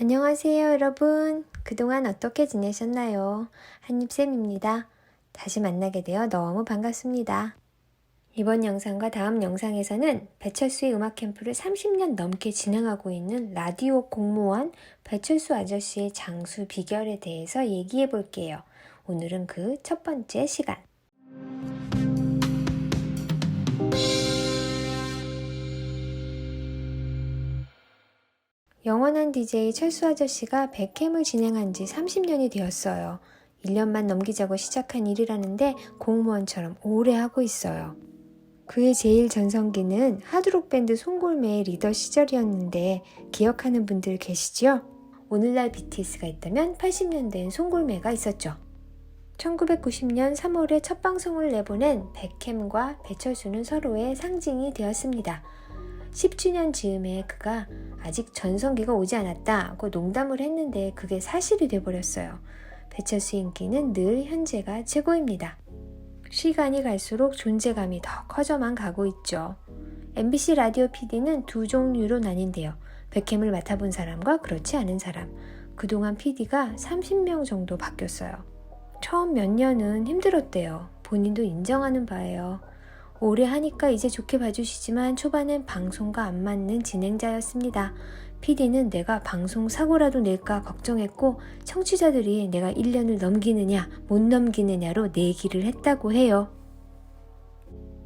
안녕하세요, 여러분. 그동안 어떻게 지내셨나요? 한입쌤입니다. 다시 만나게 되어 너무 반갑습니다. 이번 영상과 다음 영상에서는 배철수의 음악 캠프를 30년 넘게 진행하고 있는 라디오 공무원 배철수 아저씨의 장수 비결에 대해서 얘기해 볼게요. 오늘은 그 첫 번째 시간. 영원한 DJ 철수 아저씨가 백캠을 진행한 지 30년이 되었어요. 1년만 넘기자고 시작한 일이라는데 공무원처럼 오래 하고 있어요. 그의 제일 전성기는 하드록 밴드 송골매의 리더 시절이었는데 기억하는 분들 계시죠? 오늘날 BTS가 있다면 80년대엔 송골매가 있었죠. 1990년 3월에 첫 방송을 내보낸 백캠과 배철수는 서로의 상징이 되었습니다. 10주년 즈음에 그가 아직 전성기가 오지 않았다고 농담을 했는데 그게 사실이 돼버렸어요. 배철수 인기는 늘 현재가 최고입니다. 시간이 갈수록 존재감이 더 커져만 가고 있죠. MBC 라디오 PD는 두 종류로 나뉜대요. 백캠을 맡아본 사람과 그렇지 않은 사람. 그동안 PD가 30명 정도 바뀌었어요. 처음 몇 년은 힘들었대요. 본인도 인정하는 바예요. 오래 하니까 이제 좋게 봐주시지만 초반엔 방송과 안 맞는 진행자였습니다. PD는 내가 방송 사고라도 낼까 걱정했고 청취자들이 내가 1년을 넘기느냐 못 넘기느냐로 내기를 했다고 해요.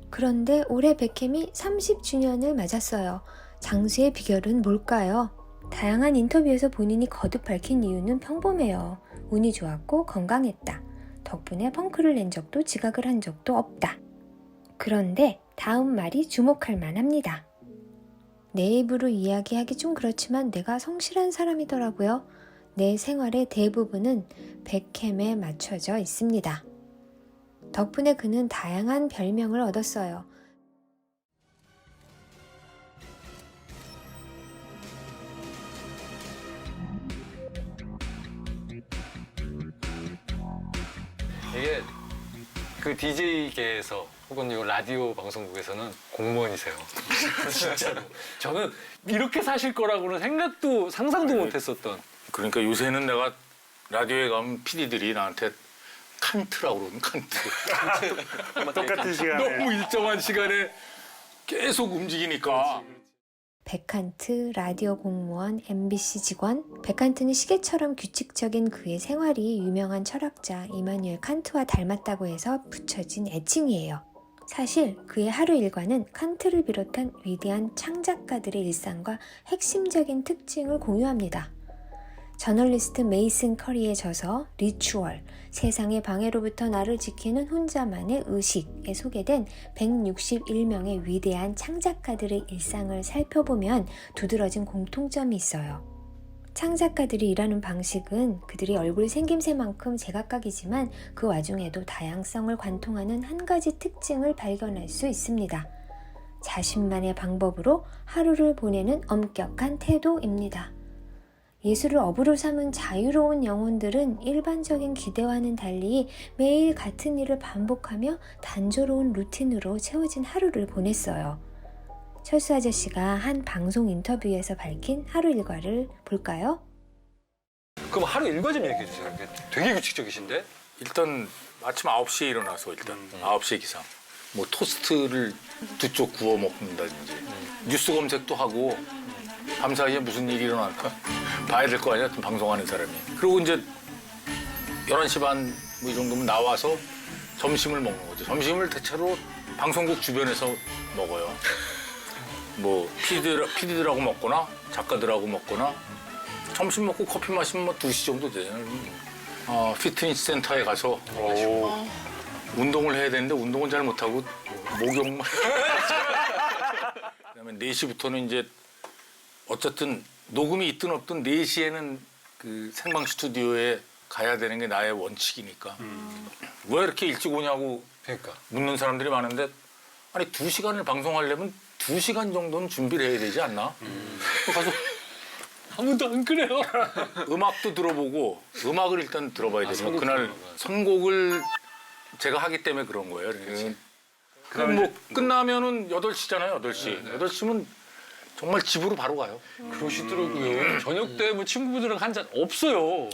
그런데 올해 백캠이 30주년을 맞았어요. 장수의 비결은 뭘까요? 다양한 인터뷰에서 본인이 거듭 밝힌 이유는 평범해요. 운이 좋았고 건강했다. 덕분에 펑크를 낸 적도 지각을 한 적도 없다. 그런데 다음 말이 주목할 만합니다. 내 입으로 이야기하기 좀 그렇지만 내가 성실한 사람이더라고요. 내 생활의 대부분은 백캠에 맞춰져 있습니다. 덕분에 그는 다양한 별명을 얻었어요. 이게 그 DJ계에서 혹은 이 라디오 방송국에서는 공무원이세요. 진짜로. 저는 이렇게 사실 거라고는 생각도 상상도 못했었던. 그러니까 요새는 내가 라디오에 가면 PD들이 나한테 칸트라고 그러는 칸트. 똑같은 시간에 너무 일정한 시간에 계속 움직이니까. 백한트, 라디오 공무원, MBC 직원. 백한트는 시계처럼 규칙적인 그의 생활이 유명한 철학자 이마뉴엘 칸트와 닮았다고 해서 붙여진 애칭이에요. 사실 그의 하루 일과는 칸트를 비롯한 위대한 창작가들의 일상과 핵심적인 특징을 공유합니다. 저널리스트 메이슨 커리의 저서 리추얼, 세상의 방해로부터 나를 지키는 혼자만의 의식에 소개된 161명의 위대한 창작가들의 일상을 살펴보면 두드러진 공통점이 있어요. 창작가들이 일하는 방식은 그들이 얼굴 생김새만큼 제각각이지만 그 와중에도 다양성을 관통하는 한 가지 특징을 발견할 수 있습니다. 자신만의 방법으로 하루를 보내는 엄격한 태도입니다. 예술을 업으로 삼은 자유로운 영혼들은 일반적인 기대와는 달리 매일 같은 일을 반복하며 단조로운 루틴으로 채워진 하루를 보냈어요. 철수 아저씨가 한 방송 인터뷰에서 밝힌 하루 일과를 볼까요? 그럼 하루 일과 좀 얘기해 주세요. 이게 되게 규칙적이신데? 일단 아침 9시에 일어나서 일단 9시에 기상. 뭐 토스트를 두 쪽 구워 먹는다든지 뉴스 검색도 하고 밤 사이에 무슨 일이 일어날까 봐야 될 거 아니야 방송하는 사람이 그리고 이제 11시 반 뭐 이 정도면 나와서 점심을 먹는 거죠 점심을 대체로 방송국 주변에서 먹어요 뭐 PD들, PD들하고 먹거나 작가들하고 먹거나 점심 먹고 커피 마시면 뭐 2시 정도 되잖아요. 어, 피트니스 센터에 가서. 운동을 해야 되는데 운동은 잘 못하고 목욕만 그다음에 4시부터는 이제 어쨌든 녹음이 있든 없든 4시에는 그 생방 스튜디오에 가야 되는 게 나의 원칙이니까. 왜 이렇게 일찍 오냐고 그러니까. 묻는 사람들이 많은데 아니 2시간을 방송하려면 2시간 정도는 준비를 해야 되지 않나? 가서 아무도 안 그래요. 음악도 들어보고 음악을 일단 들어봐야 되죠. 선곡 그날 들어봐요. 선곡을 제가 하기 때문에 그런 거예요. 그럼 뭐 끝나면은 8시잖아요. 8시. 8시면 정말 집으로 바로 가요. 그러시더라고요. 저녁 때 뭐 친구분들이랑 한 잔 없어요.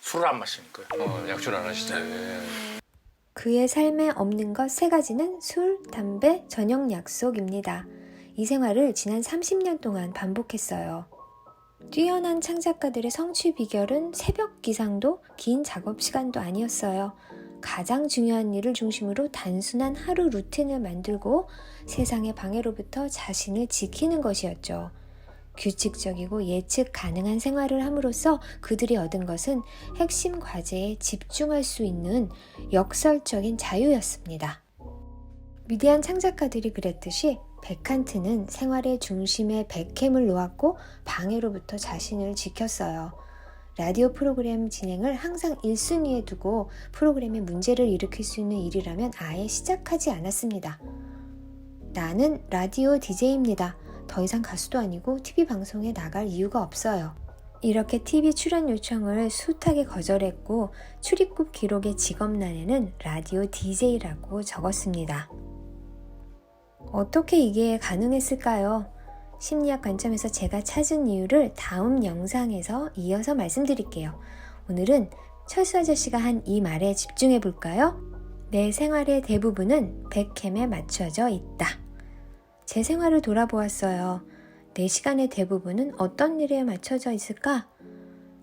술을 안 마시니까요. 어, 약주를 안 하시죠. 그의 삶에 없는 것 세 가지는 술, 담배, 저녁 약속입니다. 이 생활을 지난 30년 동안 반복했어요. 뛰어난 창작가들의 성취 비결은 새벽 기상도 긴 작업 시간도 아니었어요. 가장 중요한 일을 중심으로 단순한 하루 루틴을 만들고 세상의 방해로부터 자신을 지키는 것이었죠. 규칙적이고 예측 가능한 생활을 함으로써 그들이 얻은 것은 핵심 과제에 집중할 수 있는 역설적인 자유였습니다. 위대한 창작가들이 그랬듯이 베칸트는 생활의 중심에 백캠을 놓았고 방해로부터 자신을 지켰어요. 라디오 프로그램 진행을 항상 1순위에 두고 프로그램에 문제를 일으킬 수 있는 일이라면 아예 시작하지 않았습니다. 나는 라디오 DJ입니다. 더 이상 가수도 아니고 TV 방송에 나갈 이유가 없어요. 이렇게 TV 출연 요청을 숱하게 거절했고 출입국 기록의 직업란에는 라디오 DJ라고 적었습니다. 어떻게 이게 가능했을까요? 심리학 관점에서 제가 찾은 이유를 다음 영상에서 이어서 말씀드릴게요. 오늘은 철수 아저씨가 한 이 말에 집중해 볼까요? 내 생활의 대부분은 백캠에 맞춰져 있다. 제 생활을 돌아보았어요. 내 시간의 대부분은 어떤 일에 맞춰져 있을까?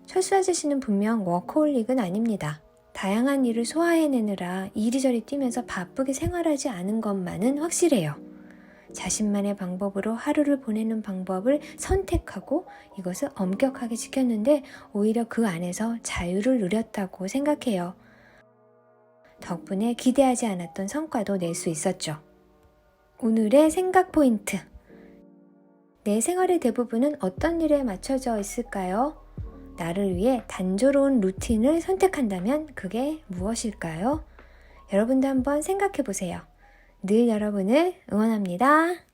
철수 아저씨는 분명 워커홀릭은 아닙니다. 다양한 일을 소화해내느라 이리저리 뛰면서 바쁘게 생활하지 않은 것만은 확실해요. 자신만의 방법으로 하루를 보내는 방법을 선택하고 이것을 엄격하게 지켰는데 오히려 그 안에서 자유를 누렸다고 생각해요. 덕분에 기대하지 않았던 성과도 낼 수 있었죠. 오늘의 생각 포인트. 내 생활의 대부분은 어떤 일에 맞춰져 있을까요? 나를 위해 단조로운 루틴을 선택한다면 그게 무엇일까요? 여러분도 한번 생각해 보세요. 늘 여러분을 응원합니다.